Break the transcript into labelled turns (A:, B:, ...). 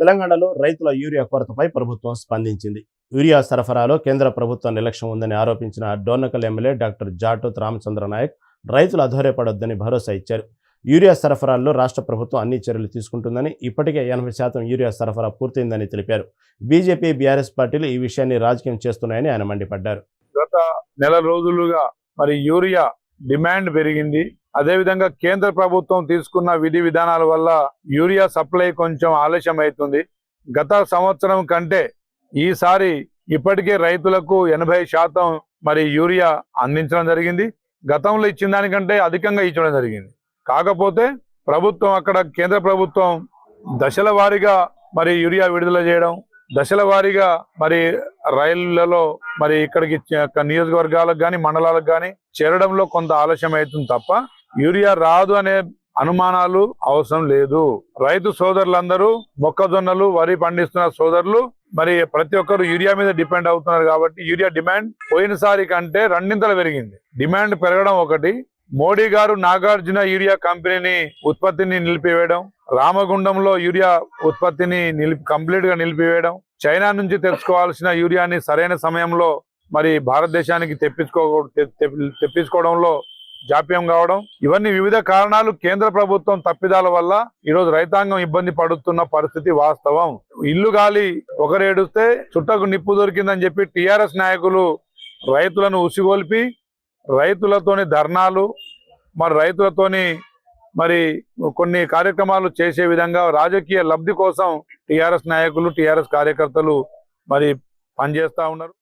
A: తెలంగాణలో రైతుల యూరియా కొరతపై ప్రభుత్వం స్పందించింది. యూరియా సరఫరాలో కేంద్ర ప్రభుత్వం నిర్లక్ష్యం ఉందని ఆరోపించిన డోర్నకల్ ఎమ్మెల్యే డాక్టర్ జాటోత్ రామచంద్ర నాయక్ రైతులు అధైర్యపడొద్దని భరోసా ఇచ్చారు. యూరియా సరఫరాల్లో రాష్ట్ర ప్రభుత్వం అన్ని చర్యలు తీసుకుంటుందని ఇప్పటికే ఎనభై శాతం యూరియా సరఫరా పూర్తయిందని తెలిపారు. బీజేపీ బీఆర్ఎస్ పార్టీలు ఈ విషయాన్ని రాజకీయం చేస్తున్నాయని ఆయన మండిపడ్డారు.
B: గత నెల రోజులుగా మరి యూరియా డిమాండ్ పెరిగింది. అదేవిధంగా కేంద్ర ప్రభుత్వం తీసుకున్న విధి విధానాల వల్ల యూరియా సప్లై కొంచెం ఆలస్యం అవుతుంది గత సంవత్సరం కంటే ఈసారి ఇప్పటికే రైతులకు ఎనభై శాతం మరి యూరియా అందించడం జరిగింది. గతంలో ఇచ్చిన దానికంటే అధికంగా ఇచ్చడం జరిగింది. కాకపోతే ప్రభుత్వం అక్కడ కేంద్ర ప్రభుత్వం దశల వారీగా మరి యూరియా విడుదల చేయడం దశల వారీగా మరి రైళ్ళలో మరి ఇక్కడికి నియోజకవర్గాలకు కానీ మండలాలకు కానీ చేరడంలో కొంత ఆలస్యం అవుతుంది తప్ప యూరియా రాదు అనే అనుమానాలు అవసరం లేదు. రైతు సోదరులందరూ మొక్కజొన్నలు వరి పండిస్తున్న సోదరులు మరి ప్రతి ఒక్కరు యూరియా మీద డిపెండ్ అవుతున్నారు కాబట్టి యూరియా డిమాండ్ పోయినసారి కంటే రెండింతలు పెరిగింది. డిమాండ్ పెరగడం ఒకటి. మోడీ గారు నాగార్జున యూరియా కంపెనీని ఉత్పత్తిని నిలిపివేయడం రామగుండంలో యూరియా ఉత్పత్తిని నిలిపి కంప్లీట్గా నిలిపివేయడం చైనా నుంచి తెచ్చుకోవాల్సిన యూరియాని సరైన సమయంలో మరి భారతదేశానికి తెప్పించుకో తెప్పించుకోవడంలో జాప్యం కావడం ఇవన్నీ వివిధ కారణాలు కేంద్ర ప్రభుత్వం తప్పిదాల వల్ల ఈరోజు రైతాంగం ఇబ్బంది పడుతున్న పరిస్థితి వాస్తవం. ఇల్లు గాలి ఒకరేడుస్తే చుట్టకు నిప్పు దొరికిందని చెప్పి టిఆర్ఎస్ నాయకులు రైతులను ఉసిగొల్పి రైతులతోని ధర్నాలు మరి రైతులతోని మరి కొన్ని కార్యక్రమాలు చేసే విధంగా రాజకీయ లబ్ధి కోసం టిఆర్ఎస్ నాయకులు టిఆర్ఎస్ కార్యకర్తలు మరి పనిచేస్తూ ఉన్నారు.